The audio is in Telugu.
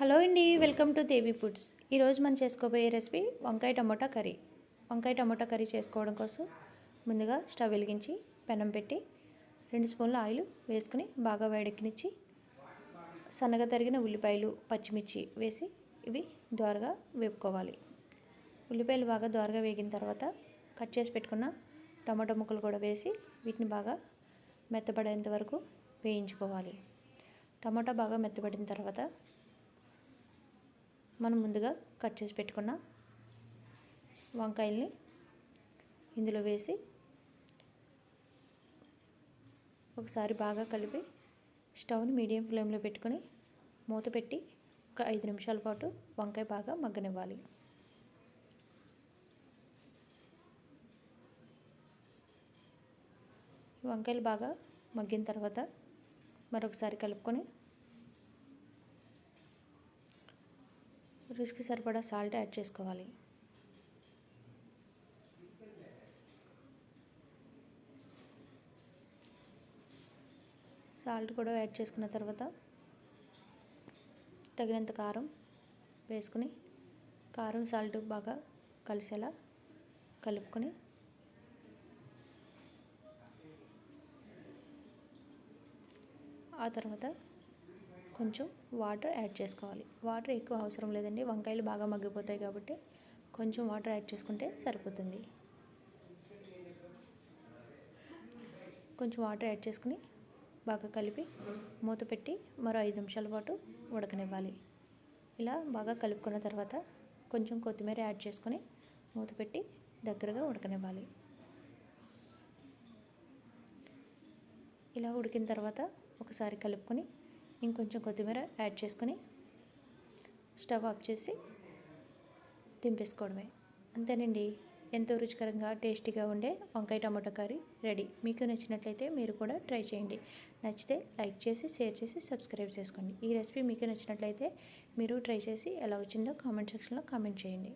హలో అండి వెల్కమ్ టు దేవి ఫుడ్స్. ఈరోజు మనం చేసుకోబోయే రెసిపీ వంకాయ టమోటా కర్రీ. వంకాయ టమోటా కర్రీ చేసుకోవడం కోసం ముందుగా స్టవ్ వెలిగించి పెనం పెట్టి రెండు స్పూన్ల ఆయిల్ వేసుకుని బాగా వేడెక్కినిచ్చి సన్నగా తరిగిన ఉల్లిపాయలు పచ్చిమిర్చి వేసి ఇవి దోరగా వేపుకోవాలి. ఉల్లిపాయలు బాగా దోరగా వేగిన తర్వాత కట్ చేసి పెట్టుకున్న టమాటో ముక్కలు కూడా వేసి వీటిని బాగా మెత్తబడేంత వరకు వేయించుకోవాలి. టమాటా బాగా మెత్తబడిన తర్వాత మనం ముందుగా కట్ చేసి పెట్టుకున్న వంకాయల్ని ఇందులో వేసి ఒకసారి బాగా కలిపి స్టవ్ని మీడియం ఫ్లేమ్లో పెట్టుకొని మూత పెట్టి ఒక ఐదు నిమిషాల పాటు వంకాయ బాగా మగ్గనివ్వాలి. వంకాయలు బాగా మగ్గిన తర్వాత మరొకసారి కలుపుకొని రుచికి సరిపడా సాల్ట్ యాడ్ చేసుకోవాలి. సాల్ట్ కూడా యాడ్ చేసుకున్న తర్వాత తగినంత కారం వేసుకుని కారం సాల్ట్ బాగా కలిసేలా కలుపుకొని ఆ తర్వాత కొంచెం వాటర్ యాడ్ చేసుకోవాలి. వాటర్ ఎక్కువ అవసరం లేదండి. వంకాయలు బాగా మగ్గిపోతాయి కాబట్టి కొంచెం వాటర్ యాడ్ చేసుకుంటే సరిపోతుంది. కొంచెం వాటర్ యాడ్ చేసుకుని బాగా కలిపి మూత పెట్టి మరో ఐదు నిమిషాల పాటు ఉడకనివ్వాలి. ఇలా బాగా కలుపుకున్న తర్వాత కొంచెం కొత్తిమీర యాడ్ చేసుకొని మూత పెట్టి దగ్గరగా ఉడకనివ్వాలి. ఇలా ఉడికిన తర్వాత ఒకసారి కలుపుకొని ఇంకొంచెం కొత్తిమీర యాడ్ చేసుకొని స్టవ్ ఆఫ్ చేసి దింపేసుకోవడమే. అంతేనండి. ఎంతో రుచికరంగా టేస్టీగా ఉండే వంకాయ టమాటో కర్రీ రెడీ. మీకు నచ్చినట్లయితే మీరు కూడా ట్రై చేయండి. నచ్చితే లైక్ చేసి షేర్ చేసి సబ్స్క్రైబ్ చేసుకోండి. ఈ రెసిపీ మీకు నచ్చినట్లయితే మీరు ట్రై చేసి ఎలా వచ్చిందో కామెంట్ సెక్షన్లో కామెంట్ చేయండి.